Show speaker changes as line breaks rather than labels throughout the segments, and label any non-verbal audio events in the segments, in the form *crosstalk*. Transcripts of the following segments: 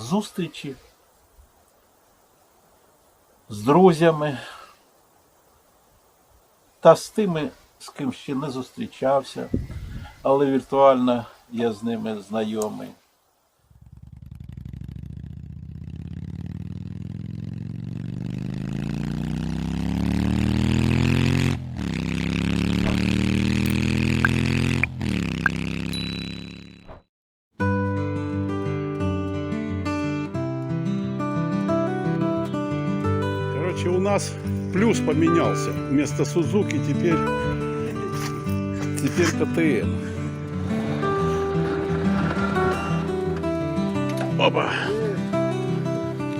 зустрічі з друзями та з тими, з ким ще не зустрічався, але віртуально я з ними знайомий.
Нас плюс поменялся. Вместо Сузуки теперь, теперь КТМ. Опа.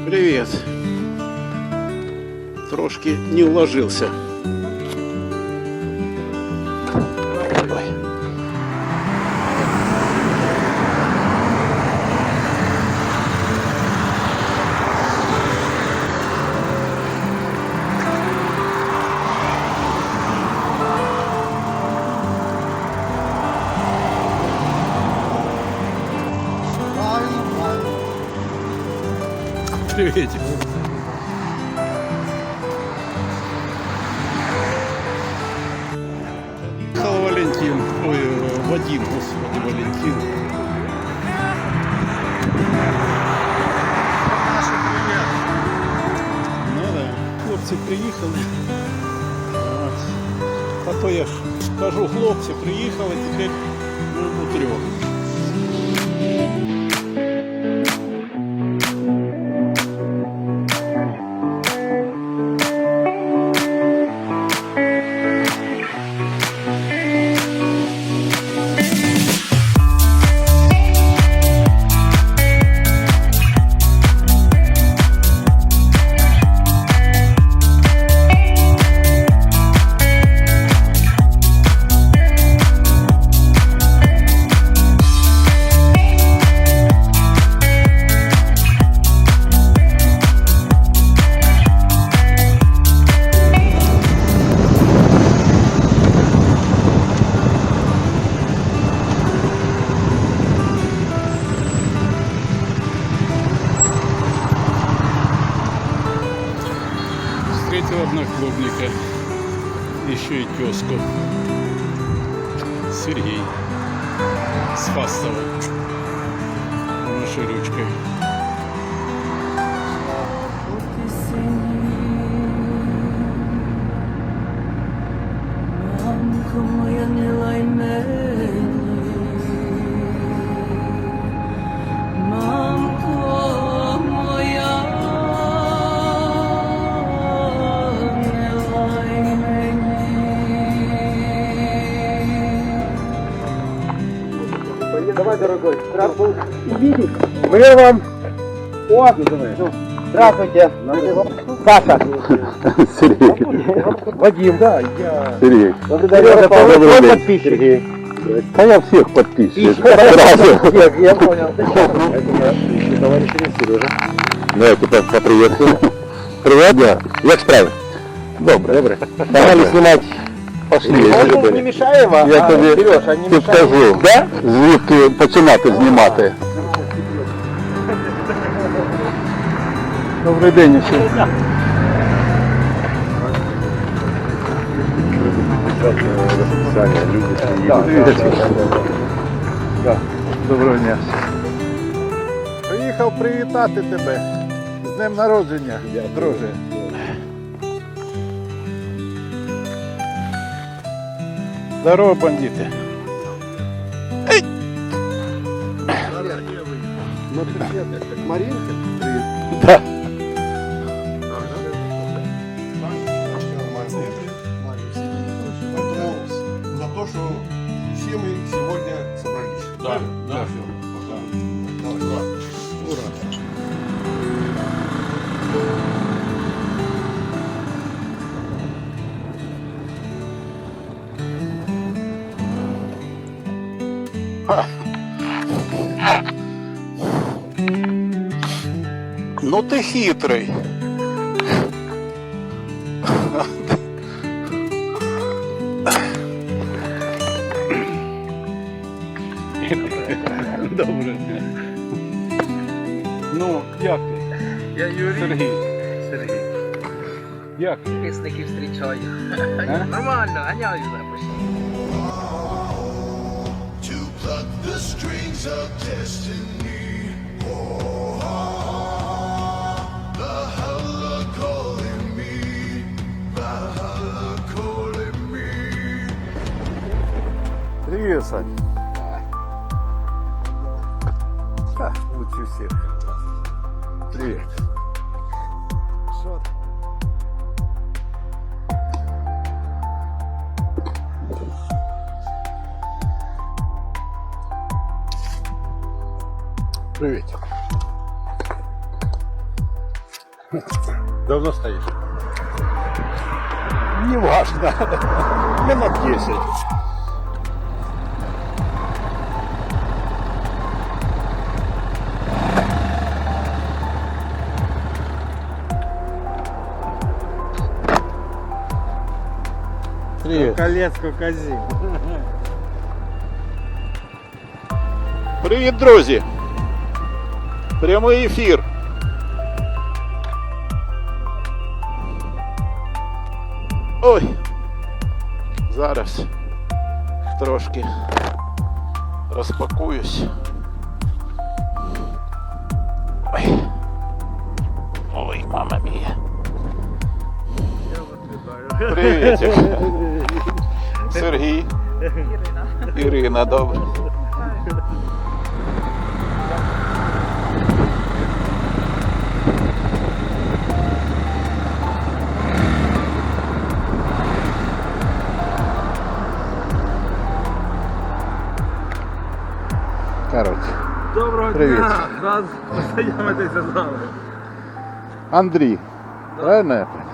Привет. Трошки не уложился. Приветик. Ехал Валентин, ой, э, Вадим, господи, Валентин. Ну да, хлопці приїхали. От. А то я ж кажу, хлопці приїхали, тепер ми у трьох. Встретил одноклубника, еще и тезку. Сергей с Фастова. Нашей ручкой.
Давай, дорогой, здравствуй. Мы вам... О, ну, здравствуйте. Саша.
Сергей.
Вадим, да, я...
Сергей. Добрый
твой
день.
подписчик.
А я всех подписчик.
Сразу.
Сразу.
Я понял. Товарищ Сережа.
Давайте по- поприветствуем. Привет. Да. Як справи? Добре. Добре. Погнали знімати. Пошли.
Он не мешаем, а
Я тобі
Сережа, не мешаем.
підкажу, звідки починати знімати. Добрий день усім. Доброго дня.
Приїхав привітати тебе з днем народження, друже. Здорово, бандити.
Маринка?
Да.
за то, что все мы сегодня собрались.
Да, да.
Давай, ура.
Ну ти хитрий. Добре.
Ну, як ти?
Я Юрій.
Сергій.
Сергій.
Як ти?
Підписників зустрічаю.
А?
Нормально, ганяю запис.
to pluck the strings of destiny.
Привет, Сань. Как лучше всех. Привет. Что? Привет. Давно стоишь? Не важно. *laughs* Минут 10. Привет.
Колецько казі.
Привіт, друзі! Прямий ефір. Ой. Зараз трошки розпакуюсь. Ой. Ой, мама мія. Привітик. Сергій. Ірина. Ірина, добре. Короче.
Доброго
Привіт.
дня! Рад *laughs* познайомитися з вами.
Андрій. Правильно я понял?